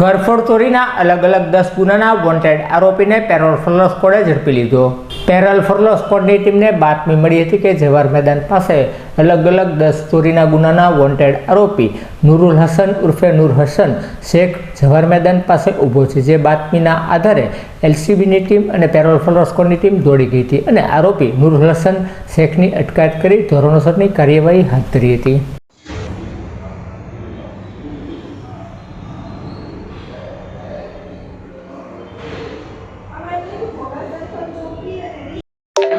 ઘરફોડ ચોરીના અલગ અલગ દસ ગુનાના વોન્ટેડ આરોપીને પેરોલ ફર્લો સ્કોડે ઝડપી લીધો. પેરોલ ફર્લો સ્કોડની ટીમને બાતમી મળી હતી કે જવાહર મેદાન પાસે અલગ અલગ દસ ચોરીના ગુનાના વોન્ટેડ આરોપી નુરુલ હસન ઉર્ફે નૂર હસન શેખ જવાહર મેદાન પાસે ઊભો છે. જે બાતમીના આધારે એલસીબીની ટીમ અને પેરોલ ફર્લો સ્કોડની ટીમ દોડી ગઈ હતી અને આરોપી નુરુલ હસન શેખની અટકાયત કરી ધોરણસરની કાર્યવાહી હાથ ધરી હતી.